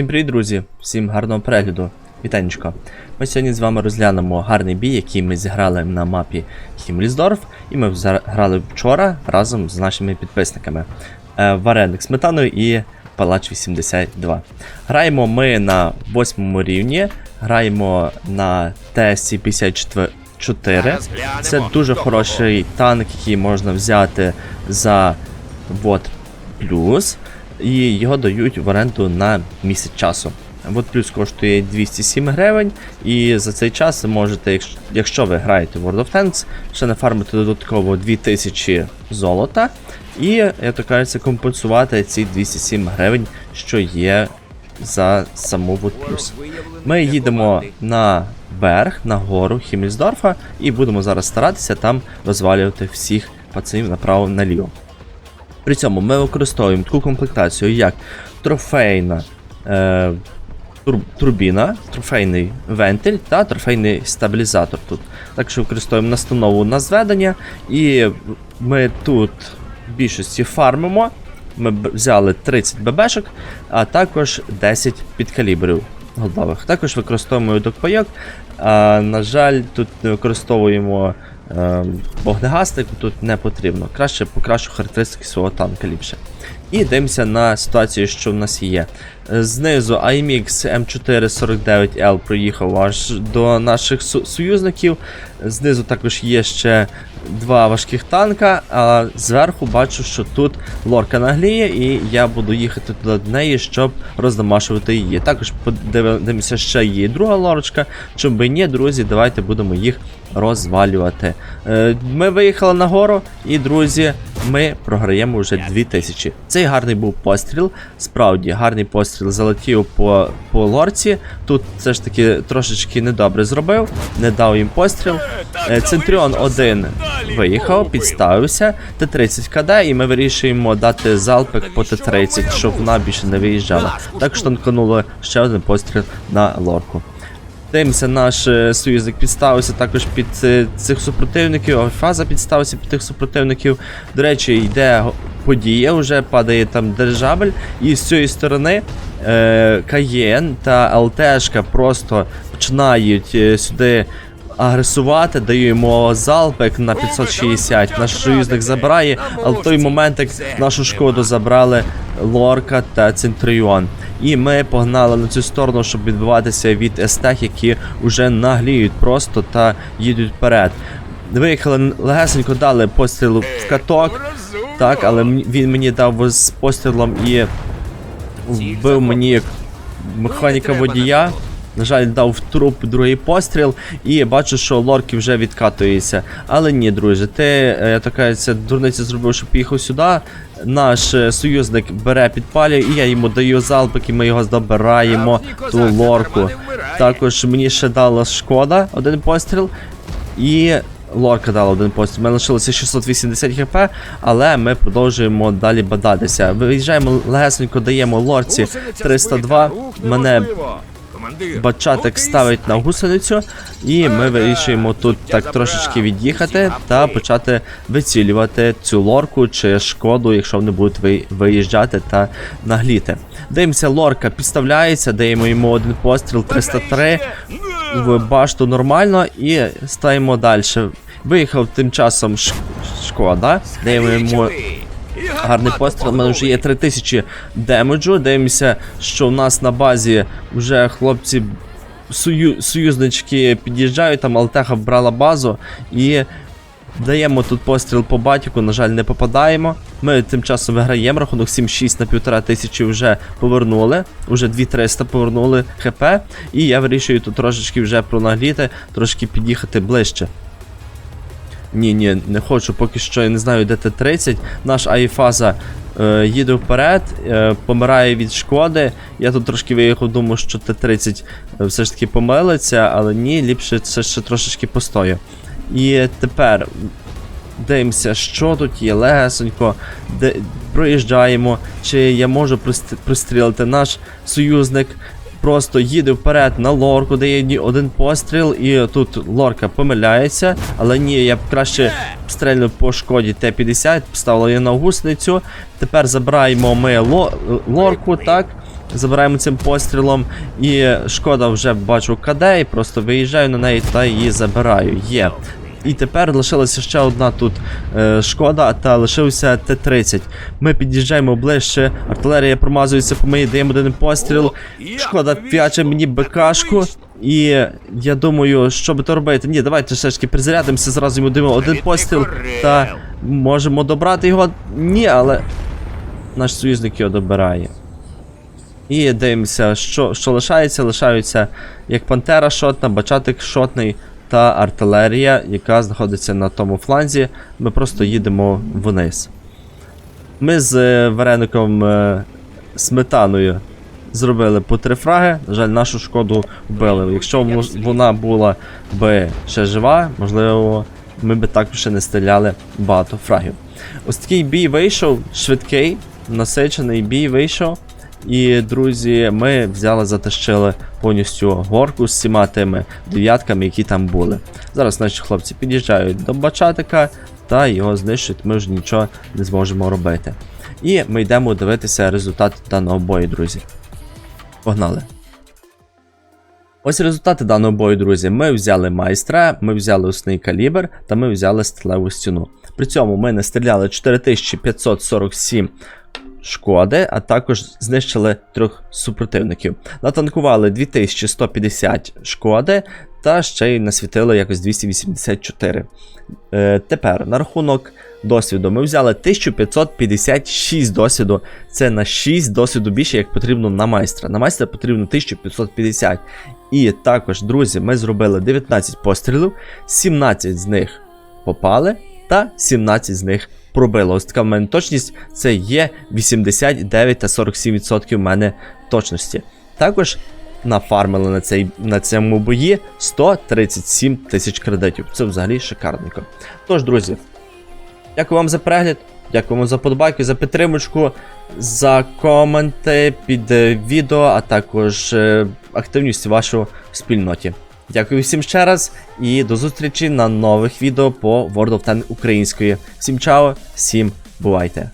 Всім привіт, друзі! Всім гарного перегляду. Вітанечко. Ми сьогодні з вами розглянемо гарний бій, який ми зіграли на мапі Хімлісдорф, і ми грали вчора разом з нашими підписниками. Е, Вареник сметаною і Палач 82. Граємо ми на 8 рівні, граємо на ТС-54. Це дуже хороший танк, який можна взяти за вот плюс, і його дають в оренду на місяць часу. Вот плюс коштує 207 гривень, і за цей час можете, якщо, ви граєте в World of Tanks, ще нафармити додатково 2000 золота, і, як то кажеться, компенсувати ці 207 гривень, що є за саму вот плюс. Ми їдемо на верх, на гору Хіммельсдорфа, і будемо зараз старатися там розвалювати всіх пацанів направо-наліво. При цьому ми використовуємо таку комплектацію, як трофейна е, турбіна, трофейний вентиль та трофейний стабілізатор тут. Так що використовуємо настанову на зведення, і ми тут в більшості фармимо. Ми взяли 30 ББшок, а також 10 підкалібрів голдових. Також використовуємо докпайок. А, на жаль, тут не використовуємо е, вогнегасник, тут не потрібно. Краще покращу характеристики свого танка ліпше. І дивимося на ситуацію, що в нас є. Знизу IMX M449L проїхав аж до наших союзників. Знизу також є ще два важких танка, а зверху бачу, що тут лорка нагліє, і я буду їхати туди до неї, щоб роздамашувати її. Також подивимося, ще є друга лорочка. Чим би ні, друзі, давайте будемо їх розвалювати. Е, Ми виїхали на гору, і друзі, ми програємо вже 2000. Цей гарний був постріл. Справді, гарний постріл залетів по, по лорці. Тут все ж таки трошечки недобре зробив, не дав їм постріл. Е, Центріон 1 виїхав, підставився, Т-30 КД, і ми вирішуємо дати залпик по Т-30, щоб вона більше не виїжджала. Також танкануло ще один постріл на лорку. Дивимося, наш е, союзник підставився також під е, цих супротивників, фаза підставився під тих супротивників. До речі, йде подія, вже падає там держабель, і з цієї сторони е, Каєн та ЛТшка просто починають е, сюди агресувати, даємо залп як на 560. Наш союзник забирає, але в той момент, як нашу шкоду забрали Лорка та Центріон. І ми погнали на цю сторону, щоб відбиватися від естех, які вже нагліють просто та їдуть вперед. Виїхали легесенько, дали постріл в каток, так, але він мені дав з пострілом і вбив мені механіка водія. На жаль, дав в труп другий постріл, і бачу, що лорки вже відкатується. Але ні, друже, ти, е, я така ця дурниця зробив, що поїхав сюди. Наш е, союзник бере, підпалює, і я йому даю залпик, і ми його забираємо, ту лорку. Також мені ще дала шкода один постріл. І лорка дала один постріл. У мене лишилося 680 хп, але ми продовжуємо далі бадатися. Виїжджаємо легесенько, даємо лорці 302. Мене бачатик ставить на гусеницю, і ми вирішуємо тут так трошечки від'їхати та почати вицілювати цю лорку чи шкоду, якщо вони будуть виїжджати та нагліти. Дивимося, лорка підставляється, даємо йому один постріл 303 в башту нормально і стаємо далі. Виїхав тим часом шкода, даємо йому Гарний постріл, у мене вже є 3000 демеджу. Дивимося, що в нас на базі вже хлопці сою, союзнички під'їжджають, там Алтеха вбрала базу і даємо тут постріл по батіку, на жаль, не попадаємо. Ми тим часом виграємо рахунок 7-6 на півтора тисячі вже повернули, вже 2300 повернули хп. І я вирішую тут трошечки вже пронагліти, трошки під'їхати ближче. Ні, ні, не хочу, поки що я не знаю, де Т-30. Наш Айфаза е, їде вперед, е, помирає від шкоди. Я тут трошки виїхав, думав, що Т-30 все ж таки помилиться, але ні, ліпше це ще трошечки постою. І тепер дивимося, що тут є, легесенько, де проїжджаємо, чи я можу пристрілити наш союзник. Просто їде вперед на лорку, дає один постріл, і тут лорка помиляється. Але ні, я б краще стрельнув по шкоді Т-50, поставили її на гусеницю. Тепер забираємо ми ло- лорку, так. забираємо цим пострілом. І шкода вже бачу КД, і просто виїжджаю на неї та її забираю. Є. І тепер лишилася ще одна тут е, шкода, та лишився Т-30. Ми під'їжджаємо ближче, артилерія промазується по мені, даємо один постріл. Шкода фіаче мені БКшку. І я думаю, що би то робити. Ні, давайте все ж таки призарядимося, зразу йому даємо один постріл та можемо добрати його. Ні, але наш союзник його добирає. І дивимося, що, що лишається. Лишаються як Пантера шотна, Бачатик шотний та артилерія, яка знаходиться на тому фланзі. Ми просто їдемо вниз. Ми з е, вареником е, сметаною зробили по три фраги. На жаль, нашу шкоду вбили. Якщо вона була би ще жива, можливо, ми би також ще не стріляли багато фрагів. Ось такий бій вийшов, швидкий, насичений бій вийшов. І, друзі, ми взяли, затащили повністю горку з всіма тими дев'ятками, які там були. Зараз наші хлопці під'їжджають до Бачатика та його знищують, ми вже нічого не зможемо робити. І ми йдемо дивитися результати даного бою, друзі. Погнали! Ось результати даного бою, друзі. Ми взяли майстра, ми взяли усний калібр та ми взяли сталеву стіну. При цьому ми не стріляли 4547 шкоди, а також знищили трьох супротивників. Натанкували 2150 шкоди та ще й насвітили якось 284. Е, тепер на рахунок досвіду ми взяли 1556 досвіду. Це на 6 досвіду більше, як потрібно на майстра. На майстра потрібно 1550. І також, друзі, ми зробили 19 пострілів, 17 з них попали, та 17 з них пробило. Ось така в мене точність це є 89 та 47% в мене точності. Також нафармили на, цей, на цьому бої 137 тисяч кредитів. Це взагалі шикарненько. Тож, друзі, дякую вам за перегляд. Дякую вам за подобайки, за підтримочку, за коменти під е, відео, а також е, активність вашу в спільноті. Дякую всім ще раз і до зустрічі на нових відео по World of Tanks української. Всім чао, всім бувайте!